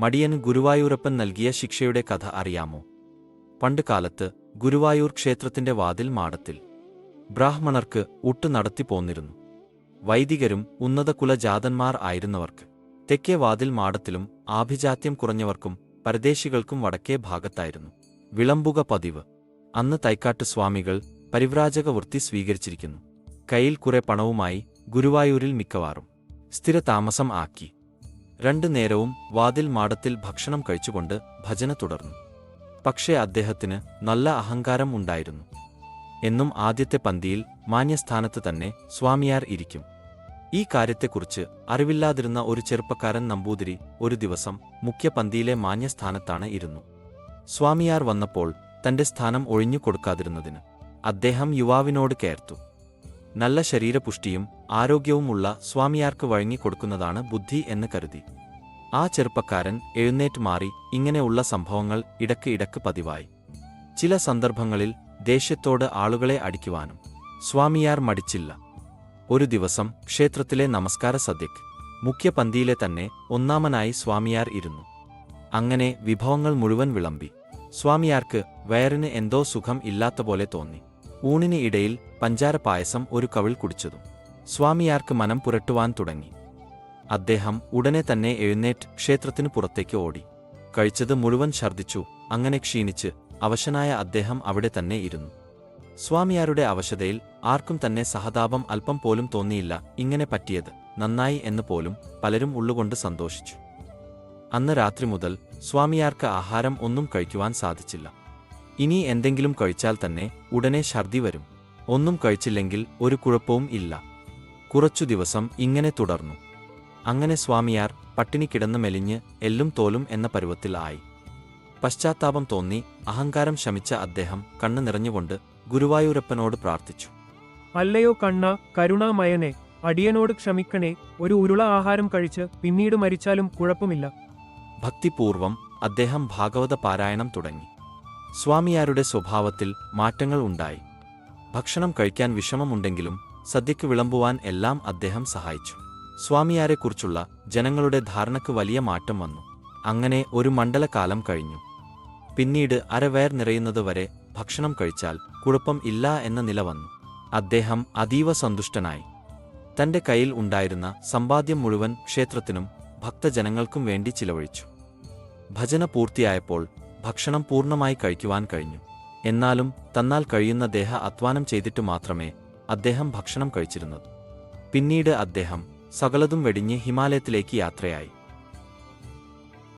മടിയന് ഗുരുവായൂരപ്പൻ നൽകിയ ശിക്ഷയുടെ കഥ അറിയാമോ? പണ്ട് കാലത്ത് ഗുരുവായൂർ ക്ഷേത്രത്തിന്റെ വാതിൽ മാടത്തിൽ ബ്രാഹ്മണർക്ക് ഒട്ടു നടത്തി പോന്നിരുന്നു. വൈദികരും ഉന്നത കുലജാതന്മാർ ആയിരുന്നവർക്ക് തെക്കേ വാതിൽ മാടത്തിലും ആഭിജാത്യം കുറഞ്ഞവർക്കും പരദേശികൾക്കും വടക്കേ ഭാഗത്തായിരുന്നു. വിളമ്പുക പതിവ്. അന്ന് തൈക്കാട്ട് സ്വാമികൾ പരിവ്രാജക വൃത്തി സ്വീകരിച്ചിരിക്കുന്നു. കയ്യിൽ കുറെ പണവുമായി ഗുരുവായൂരിൽ മിക്കവാറും സ്ഥിരതാമസം ആക്കി. രണ്ടു നേരവും വാതിൽ മാടത്തിൽ ഭക്ഷണം കഴിച്ചുകൊണ്ട് ഭജന തുടർന്നു. പക്ഷേ അദ്ദേഹത്തിന് നല്ല അഹങ്കാരം ഉണ്ടായിരുന്നു. എന്നും ആദ്യത്തെ പന്തിയിൽ മാന്യസ്ഥാനത്ത് തന്നെ സ്വാമിയാർ ഇരിക്കും. ഈ കാര്യത്തെക്കുറിച്ച് അറിവില്ലാതിരുന്ന ഒരു ചെറുപ്പക്കാരൻ നമ്പൂതിരി ഒരു ദിവസം മുഖ്യപന്തിയിലെ മാന്യസ്ഥാനത്താണ് ഇരുന്നു. സ്വാമിയാർ വന്നപ്പോൾ തന്റെ സ്ഥാനം ഒഴിഞ്ഞു കൊടുക്കാതിരുന്നതിന് അദ്ദേഹം യുവാവിനോട് കേർത്തു നല്ല ശരീരപുഷ്ടിയും ആരോഗ്യവുമുള്ള സ്വാമിയാർക്ക് വഴങ്ങിക്കൊടുക്കുന്നതാണ് ബുദ്ധി എന്ന് കരുതി. ആ ചെറുപ്പക്കാരൻ എഴുന്നേറ്റ് മാറി ഇങ്ങനെയുള്ള സംഭവങ്ങൾ ഇടയ്ക്ക് ഇടയ്ക്ക് പതിവായി. ചില സന്ദർഭങ്ങളിൽ ദേഷ്യത്തോട് ആളുകളെ അടിക്കുവാനും സ്വാമിയാർ മടിച്ചില്ല. ഒരു ദിവസം ക്ഷേത്രത്തിലെ നമസ്കാര സദ്യക്ക് മുഖ്യപന്തിയിലെ തന്നെ ഒന്നാമനായി സ്വാമിയാർ ഇരുന്നു. അങ്ങനെ വിഭവങ്ങൾ മുഴുവൻ വിളമ്പി. സ്വാമിയാർക്ക് വയറിന് എന്തോ സുഖം ഇല്ലാത്ത പോലെ തോന്നി. ഊണിന് ഇടയിൽ പഞ്ചാര പായസം ഒരു കവിൾ കുടിച്ചതു സ്വാമിയാർക്ക് മനം പുരട്ടുവാൻ തുടങ്ങി. അദ്ദേഹം ഉടനെ തന്നെ എഴുന്നേറ്റ് ക്ഷേത്രത്തിനു പുറത്തേക്ക് ഓടി. കഴിച്ചത് മുഴുവൻ ഛർദ്ദിച്ചു അങ്ങനെ ക്ഷീണിച്ച് അവശനായ അദ്ദേഹം അവിടെ തന്നെ ഇരുന്നു. സ്വാമിയാരുടെ അവശതയിൽ ആർക്കും തന്നെ സഹതാപം അല്പം പോലും തോന്നിയില്ല ഇങ്ങനെ പറ്റിയത് നന്നായി എന്ന് പോലും പലരും ഉള്ളുകൊണ്ട് സന്തോഷിച്ചു. അന്ന് രാത്രി മുതൽ സ്വാമിയാർക്ക് ആഹാരം ഒന്നും കഴിക്കുവാൻ സാധിച്ചില്ല. ഇനി എന്തെങ്കിലും കഴിച്ചാൽ തന്നെ ഉടനെ ഛർദി വരും. ഒന്നും കഴിച്ചില്ലെങ്കിൽ ഒരു കുഴപ്പവും ഇല്ല. കുറച്ചു ദിവസം ഇങ്ങനെ തുടർന്നു. അങ്ങനെ സ്വാമിയാർ പട്ടിണി കിടന്ന് മെലിഞ്ഞ് എല്ലും തോലും എന്ന പരുവത്തിൽ ആയി. പശ്ചാത്താപം തോന്നി അഹങ്കാരം ശമിച്ച അദ്ദേഹം കണ്ണു നിറഞ്ഞുകൊണ്ട് ഗുരുവായൂരപ്പനോട് പ്രാർത്ഥിച്ചു. അല്ലയോ കണ്ണ കരുണാമയനെ അടിയനോട് ക്ഷമിക്കണേ ഒരു ഉരുള ആഹാരം കഴിച്ച് പിന്നീട് മരിച്ചാലും കുഴപ്പമില്ല. ഭക്തിപൂർവം അദ്ദേഹം ഭാഗവത പാരായണം തുടങ്ങി. സ്വാമിയാരുടെ സ്വഭാവത്തിൽ മാറ്റങ്ങൾ ഉണ്ടായി. ഭക്ഷണം കഴിക്കാൻ വിഷമമുണ്ടെങ്കിലും സദ്യയ്ക്ക് വിളമ്പുവാൻ എല്ലാം അദ്ദേഹം സഹായിച്ചു. സ്വാമിയാരെക്കുറിച്ചുള്ള ജനങ്ങളുടെ ധാരണക്ക് വലിയ മാറ്റം വന്നു. അങ്ങനെ ഒരു മണ്ഡലകാലം കഴിഞ്ഞു. പിന്നീട് അരവയർ നിറയുന്നതുവരെ ഭക്ഷണം കഴിച്ചാൽ കുഴപ്പം ഇല്ല എന്ന നില വന്നു. അദ്ദേഹം അതീവ സന്തുഷ്ടനായി. തന്റെ കയ്യിൽ ഉണ്ടായിരുന്ന സമ്പാദ്യം മുഴുവൻ ക്ഷേത്രത്തിനും ഭക്തജനങ്ങൾക്കും വേണ്ടി ചിലവഴിച്ചു. ഭജന പൂർത്തിയായപ്പോൾ ഭക്ഷണം പൂർണമായി കഴിക്കുവാൻ കഴിഞ്ഞു. എന്നാലും തന്നാൽ കഴിയുന്ന ദേഹ അധ്വാനം ചെയ്തിട്ടു മാത്രമേ അദ്ദേഹം ഭക്ഷണം കഴിച്ചിരുന്നത്. പിന്നീട് അദ്ദേഹം സകലതും വെടിഞ്ഞ് ഹിമാലയത്തിലേക്ക് യാത്രയായി.